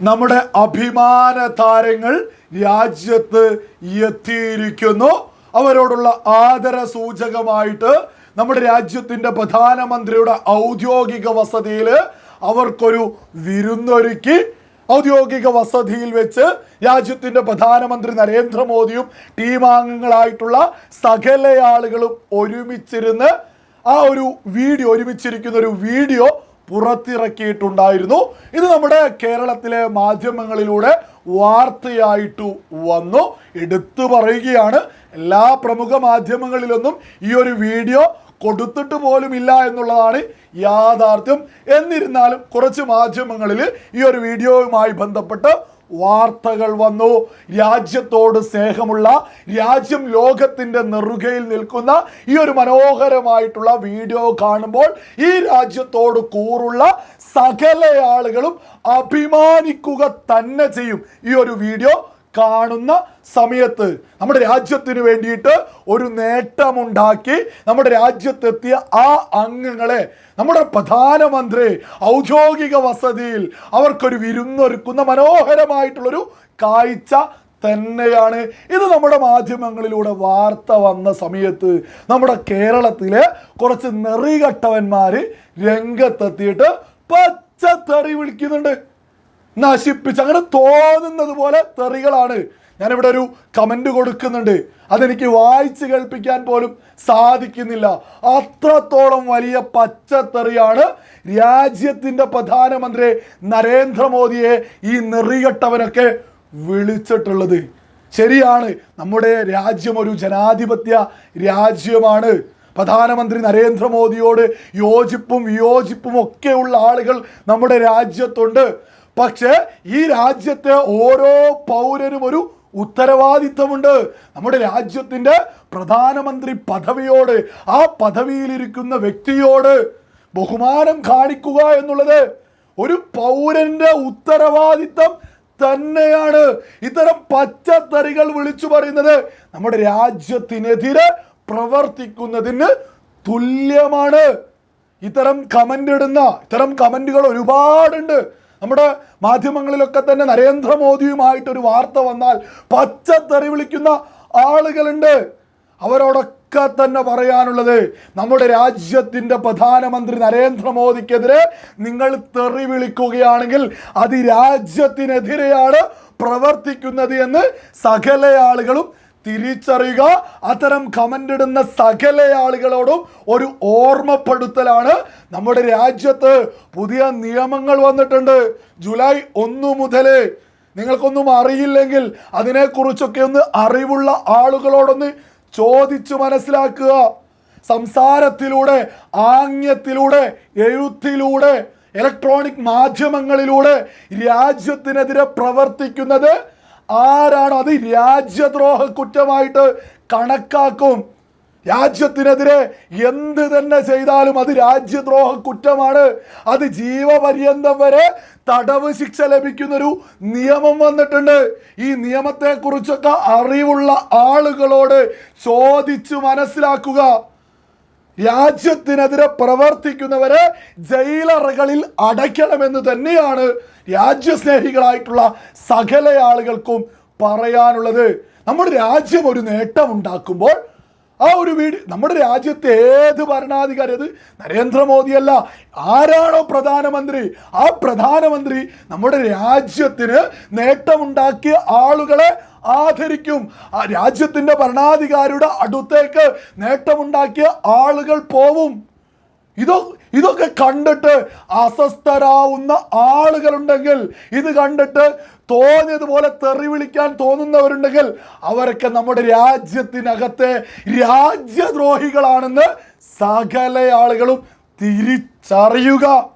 നമ്മുടെ അഭിമാന താരങ്ങൾ രാജ്യത്ത് എത്തിയിരിക്കുന്നു. അവരോടുള്ള ആദര സൂചകമായിട്ട് നമ്മുടെ രാജ്യത്തിന്റെ പ്രധാനമന്ത്രിയുടെ ഔദ്യോഗിക വസതിയിൽ അവർക്കൊരു വിരുന്നൊരുക്കി ഔദ്യോഗിക വസതിയിൽ വെച്ച് രാജ്യത്തിന്റെ പ്രധാനമന്ത്രി നരേന്ദ്രമോദിയും ടീമാംഗങ്ങളായിട്ടുള്ള സകല ആളുകളും ഒരുമിച്ചിരുന്ന് ആ ഒരു വീഡിയോ ഒരുമിച്ചിരിക്കുന്ന ഒരു വീഡിയോ പുറത്തിറക്കിയിട്ടുണ്ടായിരുന്നു. ഇത് നമ്മുടെ കേരളത്തിലെ മാധ്യമങ്ങളിലൂടെ വാർത്തയായിട്ടു വന്നു. എടുത്തു പറയുകയാണ്. എല്ലാ പ്രമുഖ മാധ്യമങ്ങളിലൊന്നും ഈ ഒരു വീഡിയോ കൊടുത്തിട്ട് പോലും ഇല്ല എന്നുള്ളതാണ് യാഥാർത്ഥ്യം. എന്നിരുന്നാലും കുറച്ച് മാധ്യമങ്ങളിൽ ഈ ഒരു വീഡിയോയുമായി ബന്ധപ്പെട്ട് വാർത്തകൾ വന്നു. രാജ്യത്തോട് സ്നേഹമുള്ള രാജ്യം ലോകത്തിന്റെ നെറുകയിൽ നിൽക്കുന്ന ഈ ഒരു മനോഹരമായിട്ടുള്ള വീഡിയോ കാണുമ്പോൾ ഈ രാജ്യത്തോട് കൂറുള്ള സകല ആളുകളും അഭിമാനിക്കുക തന്നെ ചെയ്യും ഈ ഒരു വീഡിയോ. കാണുന്ന സമയത്ത് നമ്മുടെ രാജ്യത്തിന് വേണ്ടിയിട്ട് ഒരു നേട്ടമുണ്ടാക്കി നമ്മുടെ രാജ്യത്തെത്തിയ ആ അംഗങ്ങളെ നമ്മുടെ പ്രധാനമന്ത്രി ഔദ്യോഗിക വസതിയിൽ അവർക്കൊരു വിരുന്നൊരുക്കുന്ന മനോഹരമായിട്ടുള്ളൊരു കാഴ്ച തന്നെയാണ്. ഇത് നമ്മുടെ മാധ്യമങ്ങളിലൂടെ വാർത്ത വന്ന സമയത്ത് നമ്മുടെ കേരളത്തിലെ കുറച്ച് നെറികട്ടവന്മാർ രംഗത്തെത്തിയിട്ട് പച്ചത്തറി വിളിക്കുന്നുണ്ട്. നശിപ്പിച്ച് അങ്ങനെ തോന്നുന്നത് പോലെ തെറികളാണ്. ഞാനിവിടെ ഒരു കമന്റ് കൊടുക്കുന്നുണ്ട്. അതെനിക്ക് വായിച്ച് കേൾപ്പിക്കാൻ പോലും സാധിക്കുന്നില്ല. അത്രത്തോളം വലിയ പച്ചത്തെറിയാണ് രാജ്യത്തിന്റെ പ്രധാനമന്ത്രി നരേന്ദ്രമോദിയെ ഈ നെറികെട്ടവനൊക്കെ വിളിച്ചിട്ടുള്ളത്. ശരിയാണ് നമ്മുടെ രാജ്യം ഒരു ജനാധിപത്യ രാജ്യമാണ്. പ്രധാനമന്ത്രി നരേന്ദ്രമോദിയോട് യോജിപ്പും വിയോജിപ്പും ഒക്കെയുള്ള ആളുകൾ നമ്മുടെ രാജ്യത്തുണ്ട്. പക്ഷേ ഈ രാജ്യത്തെ ഓരോ പൗരനും ഒരു ഉത്തരവാദിത്തമുണ്ട് നമ്മുടെ രാജ്യത്തിന്റെ പ്രധാനമന്ത്രി പദവിയോട് ആ പദവിയിലിരിക്കുന്ന വ്യക്തിയോട് ബഹുമാനം കാണിക്കുക എന്നുള്ളത് ഒരു പൗരന്റെ ഉത്തരവാദിത്തം തന്നെയാണ്. ഇത്തരം പച്ചത്തറികൾ വിളിച്ചു പറയുന്നത് നമ്മുടെ രാജ്യത്തിനെതിരെ പ്രവർത്തിക്കുന്നതിന് തുല്യമാണ്. ഇത്തരം കമന്റ് ഇടുന്ന ഇത്തരം കമന്റുകൾ ഒരുപാടുണ്ട്. നമ്മുടെ മാധ്യമങ്ങളിലൊക്കെ തന്നെ നരേന്ദ്രമോദിയുമായിട്ടൊരു വാർത്ത വന്നാൽ പച്ച തെറി വിളിക്കുന്ന ആളുകളുണ്ട്. അവരോടൊക്കെ തന്നെ പറയാനുള്ളത് നമ്മുടെ രാജ്യത്തിന്റെ പ്രധാനമന്ത്രി നരേന്ദ്രമോദിക്കെതിരെ നിങ്ങൾ തെറി വിളിക്കുകയാണെങ്കിൽ അത് രാജ്യത്തിനെതിരെയാണ് പ്രവർത്തിക്കുന്നത് എന്ന് സകല ആളുകളും തിരിച്ചറിയുക. അത്തരം കമന്റ് ഇടുന്ന സകല ആളുകളോടും ഒരു ഓർമ്മപ്പെടുത്തലാണ്. നമ്മുടെ രാജ്യത്ത് പുതിയ നിയമങ്ങൾ വന്നിട്ടുണ്ട്. ജൂലൈ ഒന്ന് മുതൽ നിങ്ങൾക്കൊന്നും അറിയില്ലെങ്കിൽ അതിനെക്കുറിച്ചൊക്കെ ഒന്ന് അറിവുള്ള ആളുകളോടൊന്ന് ചോദിച്ചു മനസ്സിലാക്കുക. സംസാരത്തിലൂടെ ആംഗ്യത്തിലൂടെ എഴുത്തിലൂടെ ഇലക്ട്രോണിക് മാധ്യമങ്ങളിലൂടെ രാജ്യത്തിനെതിരെ പ്രവർത്തിക്കുന്നത് ആരാണ് അത്? രാജ്യദ്രോഹ കുറ്റമായിട്ട് കണക്കാക്കും. രാജ്യത്തിനെതിരെ എന്ത് തന്നെ ചെയ്താലും അത് രാജ്യദ്രോഹ കുറ്റമാണ്. അത് ജീവപര്യന്തം വരെ തടവ് ശിക്ഷ ലഭിക്കുന്നൊരു നിയമം വന്നിട്ടുണ്ട്. ഈ നിയമത്തെക്കുറിച്ചൊക്കെ അറിവുള്ള ആളുകളോട് ചോദിച്ചു മനസ്സിലാക്കുക. രാജ്യത്തിനെതിരെ പ്രവർത്തിക്കുന്നവരെ ജയിലറകളിൽ അടയ്ക്കണമെന്ന് തന്നെയാണ് രാജ്യസ്നേഹികളായിട്ടുള്ള സകല ആളുകൾക്കും പറയാനുള്ളത്. നമ്മുടെ രാജ്യം ഒരു നേട്ടം ഉണ്ടാക്കുമ്പോൾ ആ ഒരു വീട് നമ്മുടെ രാജ്യത്തെ ഏത് ഭരണാധികാരി അത് നരേന്ദ്രമോദിയല്ല ആരാണോ പ്രധാനമന്ത്രി ആ പ്രധാനമന്ത്രി നമ്മുടെ രാജ്യത്തിന് നേട്ടമുണ്ടാക്കിയ ആളുകളെ ആദരിക്കും. ആ രാജ്യത്തിന്റെ ഭരണാധികാരിയുടെ അടുത്തേക്ക് നേട്ടമുണ്ടാക്കിയ ആളുകൾ പോവും. ഇതോ ഇതൊക്കെ കണ്ടിട്ട് അസ്വസ്ഥരാവുന്ന ആളുകളുണ്ടെങ്കിൽ ഇത് കണ്ടിട്ട് തോന്നിയതുപോലെ തെറി വിളിക്കാൻ തോന്നുന്നവരുണ്ടെങ്കിൽ അവരൊക്കെ നമ്മുടെ രാജ്യത്തിനകത്തെ രാജ്യദ്രോഹികളാണെന്ന് സകല ആളുകളും തിരിച്ചറിയുക.